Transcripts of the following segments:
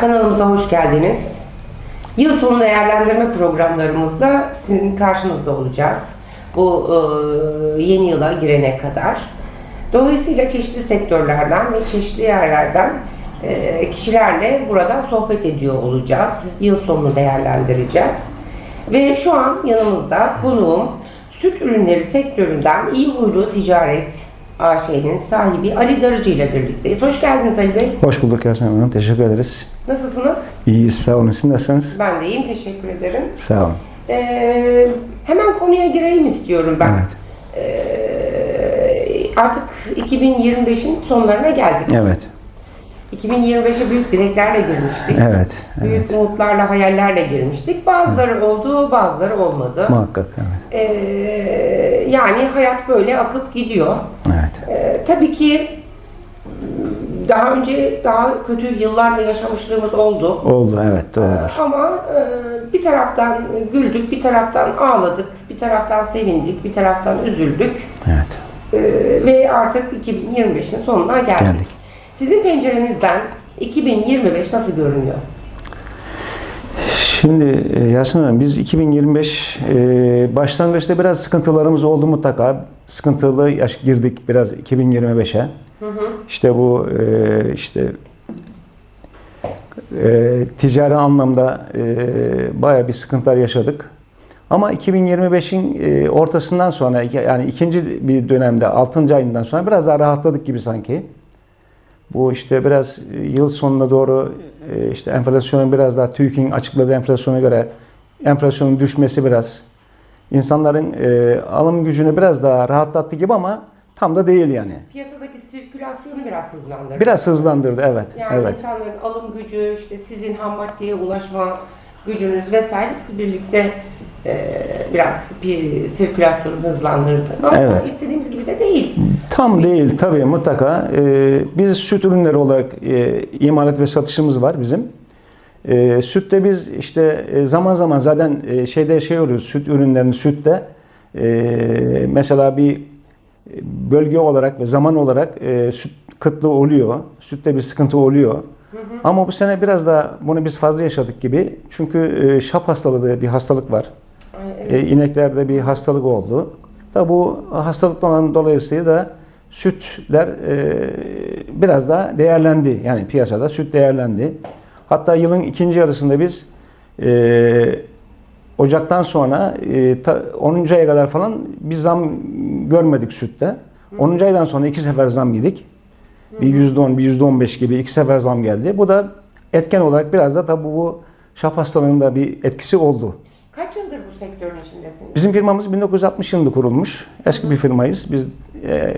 kanalımıza hoş geldiniz. Yıl sonu değerlendirme programlarımızda sizin karşınızda olacağız. Bu e, yeni yıla girene kadar. Dolayısıyla çeşitli sektörlerden ve çeşitli yerlerden e, kişilerle burada sohbet ediyor olacağız. Yıl sonunu değerlendireceğiz. Ve şu an yanımızda konuğum süt ürünleri sektöründen iyi huylu ticaret AŞ'nin sahibi Ali Darıcı ile birlikteyiz. Hoş geldiniz Ali Bey. Hoş bulduk Yasemin Hanım. Teşekkür ederiz. Nasılsınız? İyiyiz. Sağ olun. Siz nasılsınız? Ben de iyiyim, teşekkür ederim. Sağ olun. Ee, hemen konuya gireyim istiyorum ben. Evet. Ee, artık 2025'in sonlarına geldik. Evet. 2025'e büyük dileklerle girmiştik. Evet. Büyük Evet. umutlarla, hayallerle girmiştik. Bazıları oldu, bazıları olmadı. Muhakkak. Evet. Ee, yani hayat böyle akıp gidiyor. Evet. Ee, tabii ki daha önce daha kötü yıllarla yaşamışlığımız oldu. Oldu. Evet. Doğrudur. Ama e, bir taraftan güldük, bir taraftan ağladık, bir taraftan sevindik, bir taraftan üzüldük Evet. E, ve artık 2025'in sonuna geldik. Geldik. Sizin pencerenizden 2025 nasıl görünüyor? Şimdi e, Yasemin Hanım biz 2025 e, başlangıçta biraz sıkıntılarımız oldu mutlaka. Sıkıntılı yaş girdik biraz 2025'e. İşte bu e, işte e, ticari anlamda e, bayağı bir sıkıntılar yaşadık. Ama 2025'in e, ortasından sonra yani ikinci bir dönemde 6. ayından sonra biraz daha rahatladık gibi sanki. Bu işte biraz e, yıl sonuna doğru işte enflasyonun biraz daha TÜİK'in açıkladığı enflasyona göre enflasyonun düşmesi biraz insanların e, alım gücünü biraz daha rahatlattı gibi ama tam da değil yani. Piyasadaki sirkülasyonu biraz hızlandırdı. Biraz hızlandırdı evet. Yani evet. insanların alım gücü, işte sizin ham maddeye ulaşma gücünüz vesaire hepsi birlikte e, biraz bir sirkülasyonu hızlandırdı. Ama Evet. istediğimiz gibi de değil. Tam değil tabii mutlaka. Ee, biz süt ürünleri olarak e, imalat ve satışımız var bizim. E, sütte biz işte e, zaman zaman zaten e, şeyde şey oluyor süt ürünlerinin sütte e, mesela bir bölge olarak ve zaman olarak e, süt kıtlığı oluyor. Sütte bir sıkıntı oluyor. Ama bu sene biraz da bunu biz fazla yaşadık gibi. Çünkü e, şap hastalığı diye bir hastalık var. Ay, evet. E, ineklerde bir hastalık oldu. Da bu hastalıktan dolayısıyla da sütler e, biraz daha değerlendi. Yani piyasada süt değerlendi. Hatta yılın ikinci yarısında biz e, Ocak'tan sonra e, ta, 10. aya kadar falan bir zam görmedik sütte. 10. aydan sonra iki sefer zam yedik. Bir %10, bir %15 gibi iki sefer zam geldi. Bu da etken olarak biraz da tabii bu şap hastalığında bir etkisi oldu. Kaç yıldır bu sektörün içindesiniz? Bizim firmamız 1960 yılında kurulmuş. Eski bir firmayız. Biz e,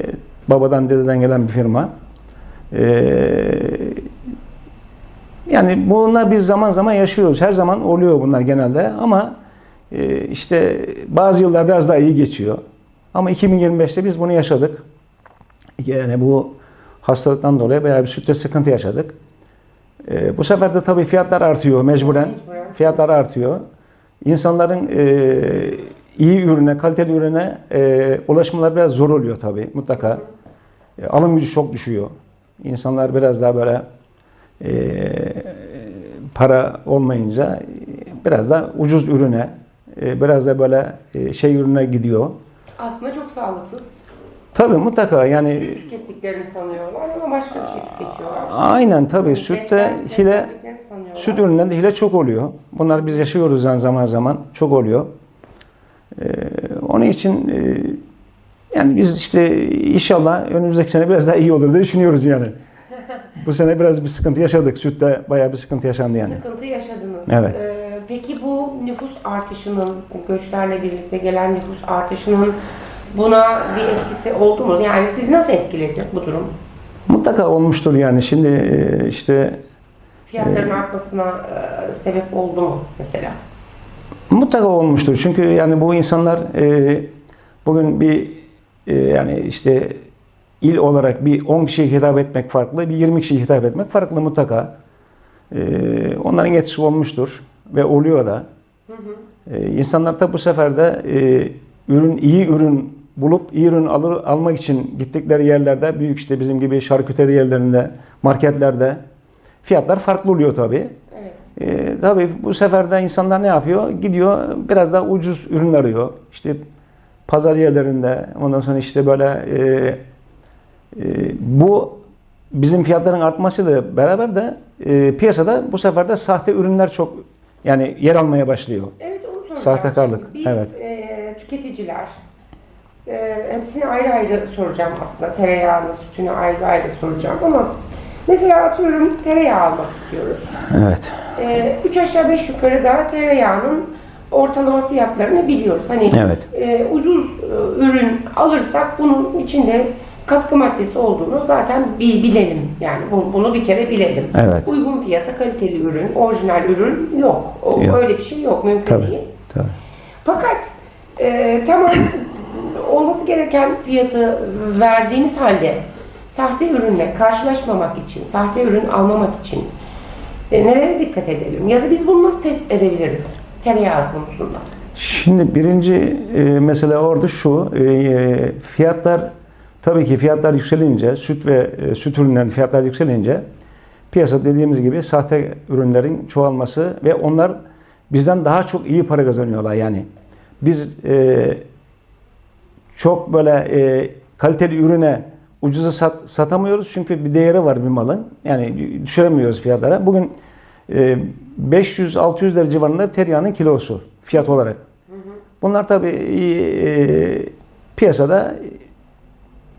babadan dededen gelen bir firma. E, yani bunlar biz zaman zaman yaşıyoruz. Her zaman oluyor bunlar genelde ama e, işte bazı yıllar biraz daha iyi geçiyor. Ama 2025'te biz bunu yaşadık. Yani bu hastalıktan dolayı bayağı bir sütte sıkıntı yaşadık. E, bu sefer de tabii fiyatlar artıyor mecburen. Fiyatlar artıyor. İnsanların e, iyi ürüne, kaliteli ürüne e, ulaşmaları biraz zor oluyor tabii mutlaka. E, alım gücü çok düşüyor. İnsanlar biraz daha böyle e, para olmayınca e, biraz da ucuz ürüne, e, biraz da böyle e, şey ürüne gidiyor. Aslında çok sağlıksız. Tabii mutlaka yani Tükettiklerini sanıyorlar ama başka bir şey tüketiyorlar. aynen tabii sütte Beslen- hile. Süt ürünlerinde hile çok oluyor. Bunlar biz yaşıyoruz yani zaman zaman. Çok oluyor. Ee, onun için e, yani biz işte inşallah önümüzdeki sene biraz daha iyi olur diye düşünüyoruz yani. Bu sene biraz bir sıkıntı yaşadık. Sütte bayağı bir sıkıntı yaşandı yani. Sıkıntı yaşadınız. Evet. Ee, peki bu nüfus artışının, göçlerle birlikte gelen nüfus artışının buna bir etkisi oldu mu? Yani sizi nasıl etkiledi bu durum? Mutlaka olmuştur yani. Şimdi e, işte Fiyatların Ee, artmasına e, sebep oldu mu mesela? Mutlaka olmuştur. Çünkü yani bu insanlar e, bugün bir e, yani işte il olarak bir 10 kişiye hitap etmek farklı, bir 20 kişiye hitap etmek farklı mutlaka. E, onların etkisi olmuştur ve oluyor da. E, insanlar da bu sefer de e, ürün iyi ürün bulup iyi ürün alır, almak için gittikleri yerlerde büyük işte bizim gibi şarküteri yerlerinde, marketlerde fiyatlar farklı oluyor tabii. Evet. E, tabii bu sefer de insanlar ne yapıyor? Gidiyor biraz daha ucuz ürün arıyor. İşte pazar yerlerinde ondan sonra işte böyle e, e, bu bizim fiyatların artmasıyla beraber de e, piyasada bu sefer de sahte ürünler çok yani yer almaya başlıyor. Evet onu soracağım. Sahtekarlık, Şimdi Biz evet. e, tüketiciler e, hepsini ayrı ayrı soracağım aslında. Tereyağını, sütünü ayrı ayrı soracağım ama mesela atıyorum tereyağı almak istiyoruz. Evet. E, üç aşağı beş yukarı da tereyağının ortalama fiyatlarını biliyoruz. Hani Evet. e, ucuz e, ürün alırsak bunun içinde katkı maddesi olduğunu zaten bi- bilelim. Yani bu- bunu bir kere bilelim. Evet. Uygun fiyata kaliteli ürün, orijinal ürün yok. O, Yok. Öyle bir şey yok, mümkün Tabii. değil. Tabii. Fakat e, tamam olması gereken fiyatı verdiğimiz halde sahte ürünle karşılaşmamak için, sahte ürün almamak için e, nelere dikkat edelim? Ya da biz bunu nasıl test edebiliriz tereyağı konusunda? Şimdi birinci e, mesele orada şu, e, fiyatlar tabii ki fiyatlar yükselince, süt ve e, süt ürünlerinin fiyatlar yükselince piyasa dediğimiz gibi sahte ürünlerin çoğalması ve onlar bizden daha çok iyi para kazanıyorlar yani. Biz e, çok böyle e, kaliteli ürüne ucuza sat, satamıyoruz çünkü bir değeri var bir malın. Yani düşüremiyoruz fiyatlara. Bugün e, 500-600 lira civarında tereyağının kilosu fiyat olarak. Bunlar tabii e, piyasada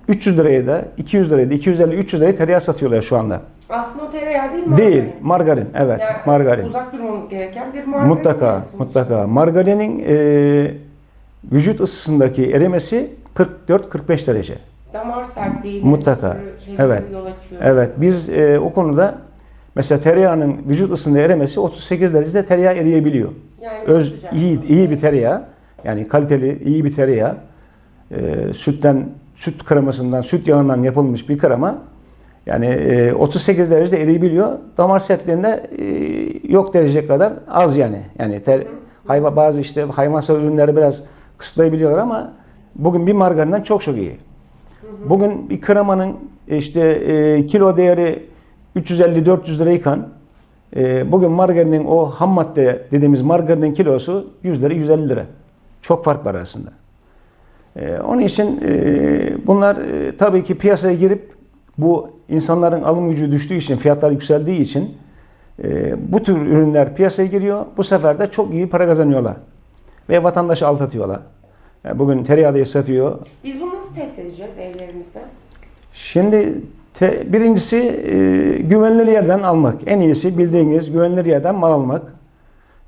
300 liraya da 200 liraya da 250-300 liraya tereyağı satıyorlar şu anda. Aslında o tereyağı değil mi? Değil, margarin. Evet, Yani margarin. Uzak durmamız gereken bir margarin. Mutlaka, diyorsunuz. mutlaka. Margarinin e, vücut ısısındaki erimesi 44-45 derece. Damar sertliği. Mutlaka. Evet. Evet, biz e, o konuda mesela tereyağının vücut ısısında erimesi 38 derecede tereyağı eriyebiliyor. Yani Öz iyi iyi bir tereyağı, yani kaliteli iyi bir tereyağı, e, sütten süt kremasından, süt yağından yapılmış bir krema. Yani e, 38 derecede eriyebiliyor. Damar sertliğinde e, yok derece kadar az yani. Yani ter, hayvan bazı işte hayvansal ürünleri biraz kısıtlayabiliyorlar ama bugün bir margarinden çok çok iyi. Bugün bir kremanın işte e, kilo değeri 350-400 lirayken e, bugün margarinin o ham madde dediğimiz margarinin kilosu 100 lira 150 lira. Çok fark var arasında. E, onun için e, bunlar e, tabii ki piyasaya girip bu insanların alım gücü düştüğü için, fiyatlar yükseldiği için e, bu tür ürünler piyasaya giriyor. Bu sefer de çok iyi para kazanıyorlar. Ve vatandaşı aldatıyorlar. Yani bugün tereyağı da satıyor. Biz bunu nasıl test edeceğiz evlerimizde? Şimdi te- birincisi e, güvenilir yerden almak. En iyisi bildiğiniz güvenilir yerden mal almak.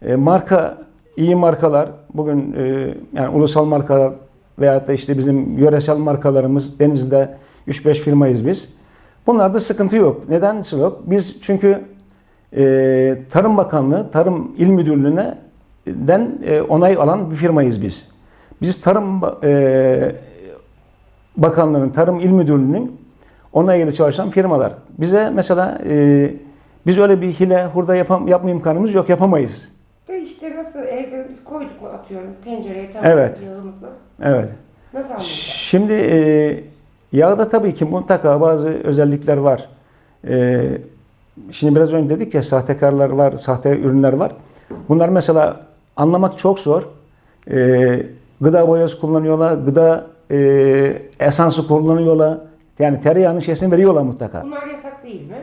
E, marka, iyi markalar, bugün e, yani ulusal markalar veyahut da işte bizim yöresel markalarımız Denizli'de 3-5 firmayız biz. Bunlarda sıkıntı yok. Neden yok? Biz çünkü e, Tarım Bakanlığı, Tarım İl Müdürlüğü'ne den e, onay alan bir firmayız biz. Biz Tarım e, Bakanlığı'nın, Tarım İl Müdürlüğü'nün onayıyla çalışan firmalar. Bize mesela e, biz öyle bir hile, hurda yapam, yapma imkanımız yok, yapamayız. Ve işte nasıl evde biz koyduk mu atıyorum tencereye tamam Evet. yağımızı. Evet. Nasıl anlayacağız? Şimdi e, yağda tabii ki mutlaka bazı özellikler var. E, şimdi biraz önce dedik ya sahtekarlar var, sahte ürünler var. Bunlar mesela anlamak çok zor. E, gıda boyası kullanıyorlar, gıda e, esansı kullanıyorlar. Yani tereyağının şeysini veriyorlar mutlaka. Bunlar yasak değil mi?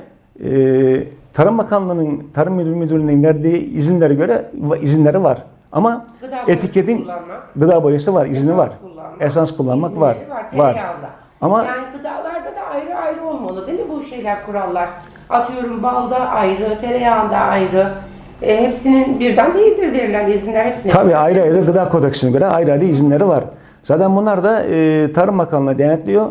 Ee, Tarım Bakanlığı'nın, Tarım Müdür Müdürlüğü'nün verdiği izinlere göre izinleri var. Ama Gıda etiketin kullanmak, gıda boyası var, izni var. kullanmak, Esans kullanmak var. var. Var. Ama Yani gıdalarda da ayrı ayrı olmalı değil mi bu şeyler, kurallar? Atıyorum balda ayrı, tereyağında ayrı. E, hepsinin birden değildir verilen izinler hepsine. tabii ayrı ayrı gıda kodeksine göre ayrı ayrı izinleri var. Zaten bunlar da e, Tarım Bakanlığı denetliyor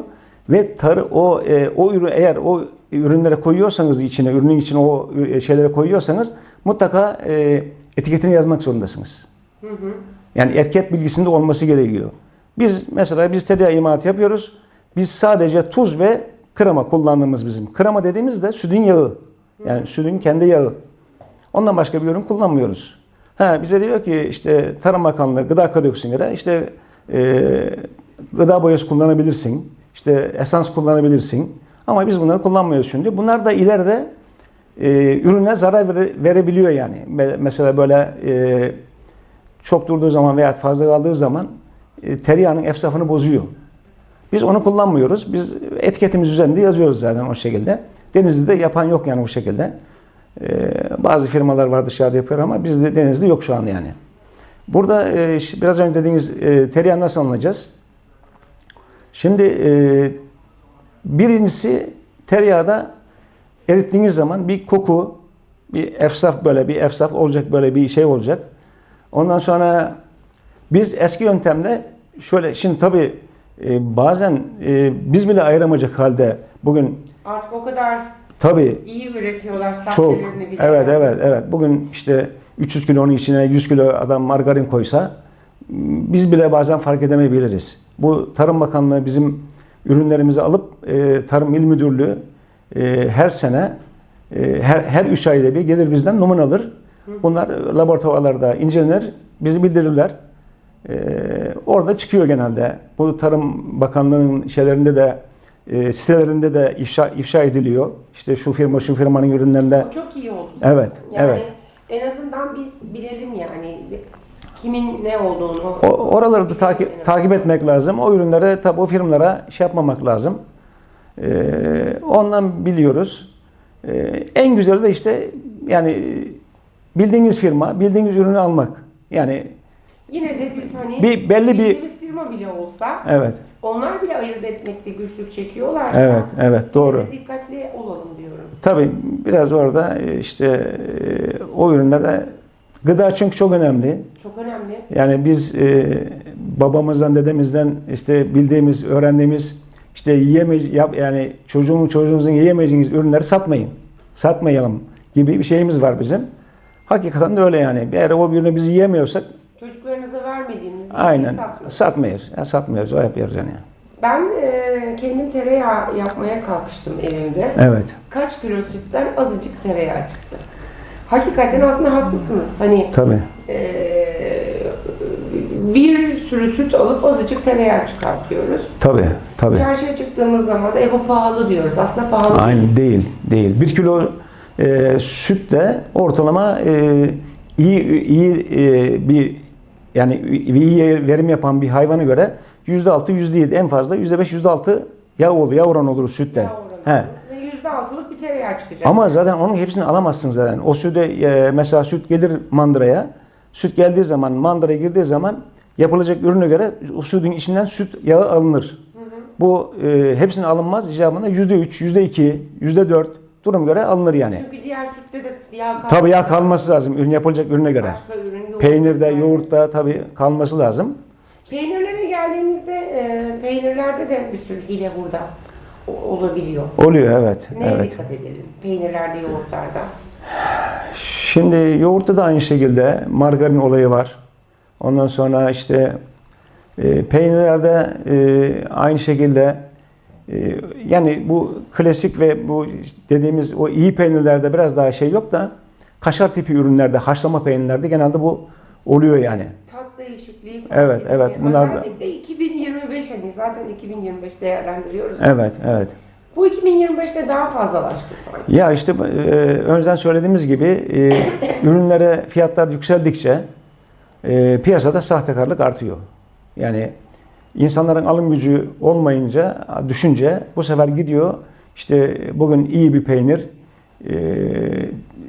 ve tarı o e, o ürün eğer o ürünlere koyuyorsanız içine ürünün içine o e, şeylere koyuyorsanız mutlaka e, etiketini yazmak zorundasınız. Hı hı. Yani etiket bilgisinde olması gerekiyor. Biz mesela biz tereyağı imalatı yapıyoruz. Biz sadece tuz ve krema kullandığımız bizim. Krema dediğimizde sütün yağı. Yani sütün kendi yağı. Ondan başka bir ürün kullanmıyoruz. Ha, bize diyor ki işte Tarım Bakanlığı gıda kodeksine göre işte e, gıda boyası kullanabilirsin. İşte esans kullanabilirsin. Ama biz bunları kullanmıyoruz şimdi. Bunlar da ileride e, ürüne zarar vere- verebiliyor yani. Me- Mesela böyle e, çok durduğu zaman veya fazla kaldığı zaman e, tereyağının efsafını bozuyor. Biz onu kullanmıyoruz. Biz etiketimiz üzerinde yazıyoruz zaten o şekilde. Denizli'de yapan yok yani bu şekilde. Ee, bazı firmalar var dışarıda yapıyor ama bizde Denizli yok şu an yani. Burada e, biraz önce dediğiniz e, tereyağı nasıl alınacağız? Şimdi e, birincisi tereyağda erittiğiniz zaman bir koku, bir efsaf böyle bir efsaf olacak böyle bir şey olacak. Ondan sonra biz eski yöntemle şöyle şimdi tabii e, bazen e, biz bile ayıramayacak halde bugün Artık o kadar tabii iyi üretiyorlar çok bile. evet evet evet bugün işte 300 kilo onun içine 100 kilo adam margarin koysa biz bile bazen fark edemeyebiliriz. Bu Tarım Bakanlığı bizim ürünlerimizi alıp e, Tarım İl Müdürlüğü e, her sene e, her, her üç ayda bir gelir bizden numune alır. Bunlar laboratuvarlarda incelenir, bizi bildirirler. E, orada çıkıyor genelde. Bu Tarım Bakanlığı'nın şeylerinde de e, sitelerinde de ifşa, ifşa ediliyor. İşte şu firma şu firmanın ürünlerinde O çok iyi oldu. Evet, Yani evet. en azından biz bilelim yani kimin ne olduğunu. O, oraları da takip, takip etmek lazım. O ürünlere tabi o firmalara şey yapmamak lazım. Ee, ondan biliyoruz. Ee, en güzeli de işte yani bildiğiniz firma, bildiğiniz ürünü almak. Yani Yine de biz hani Bir- belli bir- firma bile olsa evet, onlar bile ayırt etmekte güçlük çekiyorlarsa evet, evet doğru. dikkatli olalım diyorum. Tabii biraz orada işte e, o ürünlerde gıda çünkü çok önemli. Çok önemli. Yani biz e, babamızdan, dedemizden işte bildiğimiz, öğrendiğimiz işte yiyemeyeceğiz, yap, yani çocuğun çocuğunuzun yiyemeyeceğiniz ürünleri satmayın. Satmayalım gibi bir şeyimiz var bizim. Hakikaten de öyle yani. Eğer o ürünü biz yiyemiyorsak Çocuklarınıza vermediğiniz aynen satmayız. Ya satmıyoruz, o yapıyoruz yani. Ben e, kendim tereyağı yapmaya kalkıştım evimde. Evet. Kaç kilo sütten azıcık tereyağı çıktı. Hakikaten aslında haklısınız. Hani Tabii. e, bir sürü süt alıp azıcık tereyağı çıkartıyoruz. Tabii. Tabii. Çarşıya çıktığımız zaman da e bu pahalı diyoruz. Aslında pahalı değil. Aynen değil, değil. Bir kilo e, süt de ortalama e, iyi iyi e, bir yani iyi verim yapan bir hayvana göre yüzde altı, yüzde yedi, en fazla yüzde beş, yüzde altı yağ olur, yağ oranı olur sütten. Yağ oranı. He. Ve yüzde altılık bir tereyağı çıkacak. Ama zaten onun hepsini alamazsın zaten. O süde e, mesela süt gelir mandıraya. Süt geldiği zaman, mandıraya girdiği zaman yapılacak ürüne göre sütün içinden süt yağı alınır. Bu e, hepsinin alınmaz icabında yüzde üç, yüzde iki, yüzde dört durum göre alınır yani. Çünkü diğer sütte de yağ kalmıyor. Tabii yağ kalması lazım ürün yapılacak ürüne göre. Başka ürün yoğurt Peynirde, vesaire. yoğurtta tabii kalması lazım. Peynirlere geldiğimizde e, peynirlerde de bir sürü hile burada olabiliyor. Oluyor evet. Neye evet. dikkat edelim? Peynirlerde, yoğurtlarda. Şimdi yoğurtta da aynı şekilde margarin olayı var. Ondan sonra işte e, peynirlerde e, aynı şekilde e, yani bu klasik ve bu dediğimiz o iyi peynirlerde biraz daha şey yok da kaşar tipi ürünlerde, haşlama peynirlerde genelde bu oluyor yani. Tat değişikliği. Evet, evet, bunlar da- Özellikle 2025 hani zaten 2025 değerlendiriyoruz. Evet, evet. Bu 2025'te daha fazlalaştı sanki. Ya işte e, önceden söylediğimiz gibi e, ürünlere fiyatlar yükseldikçe e, piyasada sahtekarlık artıyor. Yani insanların alım gücü olmayınca, düşünce bu sefer gidiyor işte bugün iyi bir peynir e,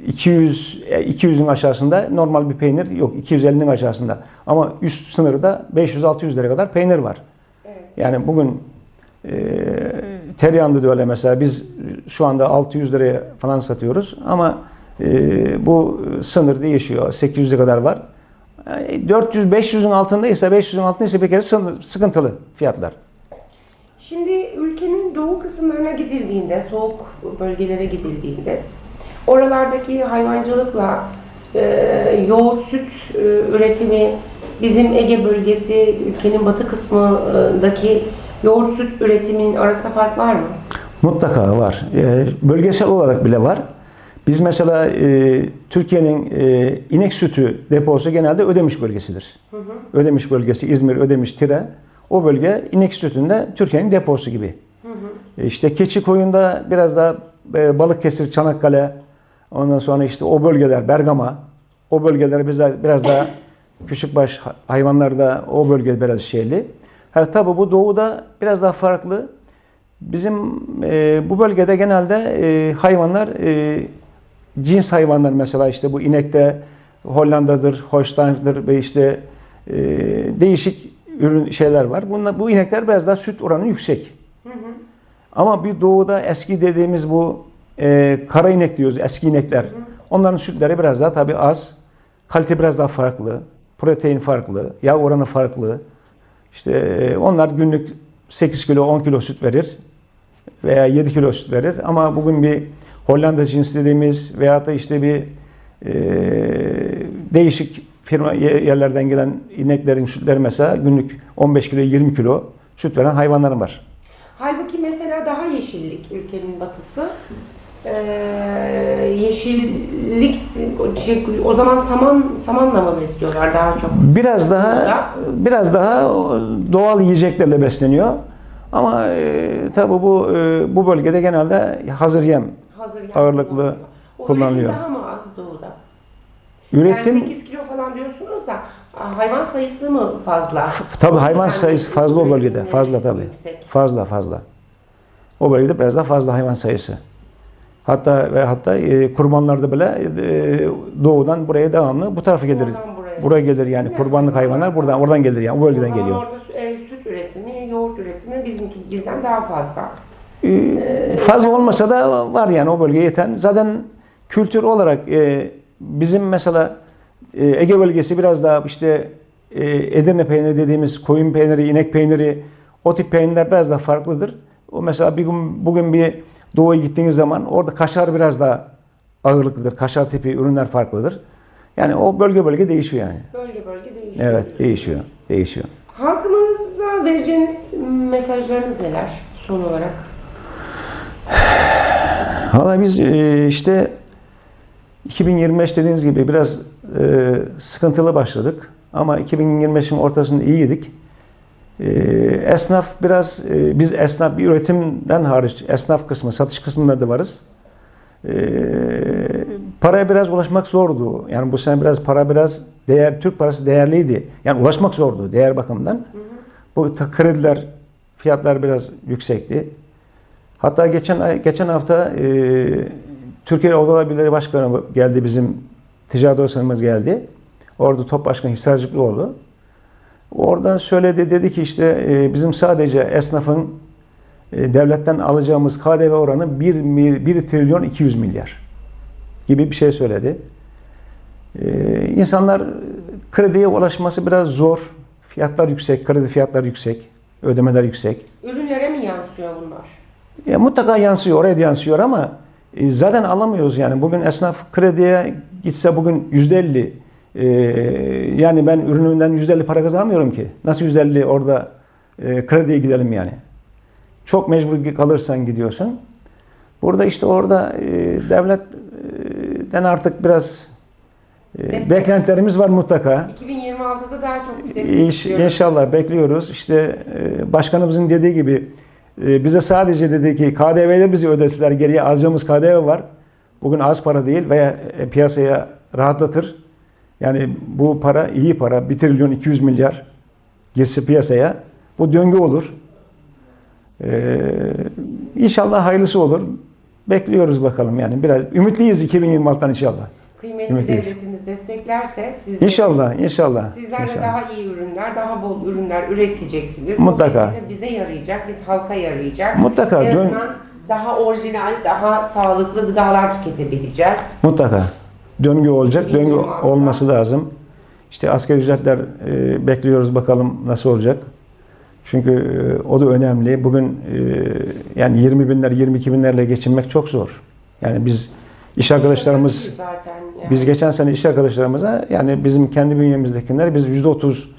200 e, 200'ün aşağısında normal bir peynir yok 250'nin aşağısında ama üst sınırı da 500-600 lira kadar peynir var. Evet. Yani bugün e, tereyağında da öyle mesela biz şu anda 600 liraya falan satıyoruz ama e, bu sınır değişiyor. 800'e kadar var. 400-500'ün altındaysa 500'ün altındaysa bir kere sıkıntılı fiyatlar. Şimdi ülkenin doğu kısımlarına gidildiğinde, soğuk bölgelere gidildiğinde oralardaki hayvancılıkla e, yoğurt, süt e, üretimi bizim Ege bölgesi, ülkenin batı kısmındaki yoğurt, süt üretiminin arasında fark var mı? Mutlaka var. E, bölgesel olarak bile var. Biz mesela e, Türkiye'nin e, inek sütü deposu genelde Ödemiş bölgesidir. Ödemiş bölgesi, İzmir, Ödemiş, Tire. O bölge inek sütünde Türkiye'nin deposu gibi. E, İşte keçi koyunda biraz daha e, Balıkesir, Çanakkale, Ondan sonra işte o bölgeler Bergama, o bölgeler biraz, biraz daha küçükbaş hayvanlarda o bölge biraz şeyli. Ha, tabii bu doğuda biraz daha farklı. Bizim e, bu bölgede genelde e, hayvanlar e, cins hayvanlar mesela işte bu inekte Hollanda'dır, Holstein'dir ve işte e, değişik ürün şeyler var. Bunlar, bu inekler biraz daha süt oranı yüksek. Ama bir doğuda eski dediğimiz bu e, kara inek diyoruz, eski inekler. Onların sütleri biraz daha tabii az. Kalite biraz daha farklı. Protein farklı, yağ oranı farklı. İşte e, onlar günlük 8 kilo, 10 kilo süt verir veya 7 kilo süt verir. Ama bugün bir Hollanda cinsi dediğimiz veya da işte bir e, değişik firma ye- yerlerden gelen ineklerin sütleri mesela günlük 15 kilo, 20 kilo süt veren hayvanlarım var. Halbuki mesela daha yeşillik ülkenin batısı. Ee, yeşillik şey, o zaman saman samanla mı besliyorlar daha çok? Biraz daha biraz daha doğal yiyeceklerle besleniyor. Ama e, tabii bu e, bu bölgede genelde hazır yem Hazır yem Ağırlıklı kullanılıyor. O kullanılıyor. Üretim daha mı az doğuda? üretim Yani 8 kilo falan diyorsunuz da hayvan sayısı mı fazla? tabii hayvan sayısı fazla o bölgede. Fazla tabii. yüksek. Fazla fazla. O bölgede biraz daha fazla hayvan sayısı. Hatta ve hatta e, kurbanlarda bile e, doğudan buraya devamlı bu tarafa gelir. Buraya. Buraya gelir yani Değil mi? kurbanlık hayvanlar buradan oradan gelir yani o bölgeden geliyor. Orada e, süt üretimi, yoğurt üretimi bizimki bizden daha fazla. Ee, fazla olmasa da var yani o bölgeye yeten. Zaten kültür olarak e, bizim mesela e, Ege bölgesi biraz daha işte e, Edirne peyniri dediğimiz koyun peyniri, inek peyniri o tip peynirler biraz daha farklıdır. O mesela bir gün bugün bir doğuya gittiğiniz zaman orada kaşar biraz daha ağırlıklıdır. Kaşar tipi ürünler farklıdır. Yani o bölge bölge değişiyor yani. Bölge bölge değişiyor. Evet değişiyor. Değişiyor. Halkımıza vereceğiniz mesajlarınız neler son olarak? Valla biz e, işte 2025 dediğiniz gibi biraz e, sıkıntılı başladık. Ama 2025'in ortasında iyiydik. E, esnaf biraz, biz esnaf bir üretimden hariç esnaf kısmı, satış kısmında da varız. Paraya biraz ulaşmak zordu. Yani bu sene biraz para biraz değer, Türk parası değerliydi. Yani ulaşmak zordu değer bakımından. Bu krediler, fiyatlar biraz yüksekti. Hatta geçen geçen hafta e, Türkiye Odalar Birliği Başkanı geldi bizim ticaret odasımız geldi. Orada top başkanı Hisarcıklıoğlu. Oradan söyledi dedi ki işte e, bizim sadece esnafın e, devletten alacağımız KDV oranı 1, 1 trilyon 200 milyar gibi bir şey söyledi. E, insanlar krediye ulaşması biraz zor. Fiyatlar yüksek, kredi fiyatları yüksek, ödemeler yüksek. Ürünlere mi yansıyor bunlar? Ya mutlaka yansıyor, oraya da yansıyor ama e, zaten alamıyoruz yani. Bugün esnaf krediye gitse bugün yüzde elli e, yani ben ürünümden yüzde elli para kazanamıyorum ki. Nasıl yüzde elli orada e, krediye gidelim yani. Çok mecbur kalırsan gidiyorsun. Burada işte orada e, devletten artık biraz e, Destek. beklentilerimiz var mutlaka. 2026'da daha çok bir destek istiyoruz. inşallah bekliyoruz. İşte e, başkanımızın dediği gibi bize sadece dedi ki KDV'de bizi ödeseler geriye alacağımız KDV var. Bugün az para değil veya e, piyasaya rahatlatır. Yani bu para iyi para. 1 trilyon 200 milyar girse piyasaya. Bu döngü olur. Ee, inşallah hayırlısı olur. Bekliyoruz bakalım yani. Biraz ümitliyiz 2026'dan inşallah. Kıymetli Ümitliyiz. devletimiz desteklerse siz de- İnşallah, inşallah. Sizler de inşallah. daha iyi ürünler, daha bol ürünler üreteceksiniz. Mutlaka. Dolayısıyla bize yarayacak, biz halka yarayacak. Mutlaka, En dön- daha orijinal, daha sağlıklı gıdalar tüketebileceğiz. Mutlaka. Döngü olacak. Döngü 2026'da. olması lazım. İşte asgari ücretler e, bekliyoruz bakalım nasıl olacak. Çünkü e, o da önemli. Bugün e, yani 20 binler, 22 binlerle geçinmek çok zor. Yani biz iş arkadaşlarımız, yani. biz geçen sene iş arkadaşlarımıza yani bizim kendi bünyemizdekiler biz yüzde 30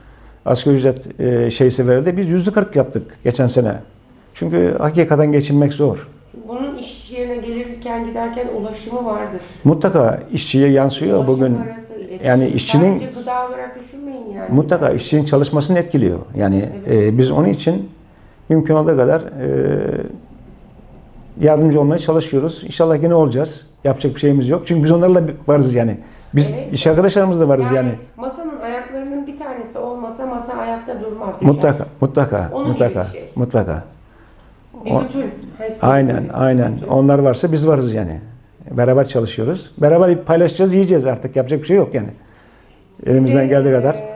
asgari ücret e, şeysi verildi. Biz yüzde 40 yaptık geçen sene. Çünkü hakikaten geçinmek zor. Bunun iş yerine gelirken giderken ulaşımı vardır. Mutlaka işçiye yansıyor Ulaşım bugün. arası, yani işçinin- Sadece gıda olarak düşünmeyin yani. Mutlaka işçinin çalışmasını etkiliyor. Yani e, biz onun için mümkün olduğu kadar e, yardımcı olmaya çalışıyoruz. İnşallah yine olacağız. yapacak bir şeyimiz yok. Çünkü biz onlarla varız yani. Biz Evet. iş arkadaşlarımız da varız yani. masanın ayaklarının bir tanesi olmasa masa ayakta durmaz. düşer. Mutlaka, mutlaka, Onun mutlaka, şey. mutlaka. Bir O- bütün. Aynen, aynen. bütün. Onlar varsa biz varız yani. Beraber çalışıyoruz. Beraber paylaşacağız, yiyeceğiz artık. Yapacak bir şey yok yani. Elimizden Size, geldiği kadar. e,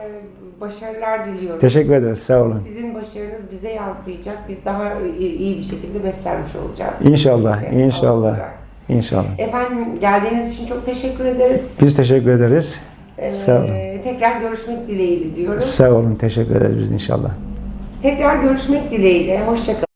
Başarılar diliyorum. Teşekkür ederiz. Sağ olun. Sizin başarınız bize yansıyacak. Biz daha iyi, bir şekilde beslenmiş olacağız. İnşallah, Birlikte inşallah. olacak. İnşallah. Efendim geldiğiniz için çok teşekkür ederiz. Biz teşekkür ederiz. Ee, Sağ olun. Tekrar görüşmek dileğiyle diyorum. Sağ olun. Teşekkür ederiz biz inşallah. Tekrar görüşmek dileğiyle. Hoşçakalın.